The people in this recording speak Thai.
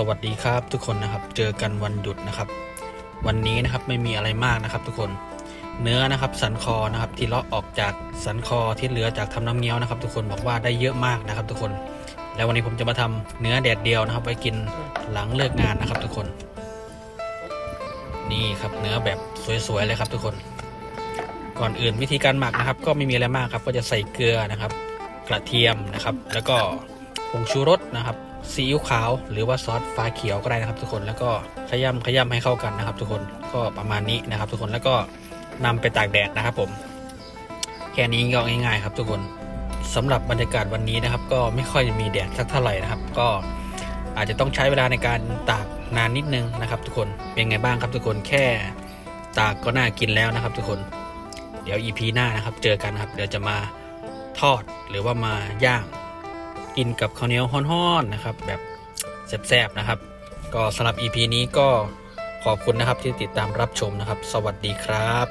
สวัสดีครับทุกคนนะครับเจอกันวันหยุดนะครับ วันนี้นะครับไม่มีอะไรมากนะครับ ทุกคนเนื้อนะครับสันคอนะครับที่เลาะออกจากสันคอที่เหลือจากทำน้ำเงี้ยวนะครับ ทุกคนบอกว่าได้เยอะมากนะครับ ทุกคน แล้ววันนี้ผมจะมาทำเนื้อแดดเดียวนะครับ ไว้กินหลังเลิกงานนะครับ ทุกคน นี่ครับเนื้อแบบสวยๆเลยครับ ทุกคน ก่อนอื่นวิธีการหมักนะครับ ก็ไม่มีอะไรมากครับ ก็จะใส่เกลือนะครับ กระเทียมนะครับ แล้วก็ผงชูรสนะครับ ซีอิ๊วขาวหรือว่าซอสฟ้าเขียวก็ได้นะครับ ทุกคนแล้วก็ขยำขยำให้เข้ากันนะครับ ทุกคนก็ประมาณนี้นะครับ ทุกคนแล้วก็นำไปตากแดดนะครับ ผม แค่นี้ก็ง่ายๆ ครับ ทุกคนสำหรับบรรยากาศวันนี้นะครับ ก็ไม่ค่อยมีแดดสักเท่าไหร่นะครับ ก็อาจจะต้องใช้เวลาในการตากนานนิดนึงนะครับ ทุกคนเป็นไงบ้างครับ ทุกคนแค่ตากก็น่ากินแล้วนะครับ ทุกคน เดี๋ยว EP หน้านะครับ เจอกันครับ เดี๋ยวจะมาทอดหรือว่ามาย่าง กินกับข้าวเหนียวฮ้อนๆนะครับ แบบแซ่บๆนะครับ ก็สำหรับ EP นี้ก็ขอบคุณนะครับที่ติดตามรับชมนะครับ สวัสดีครับ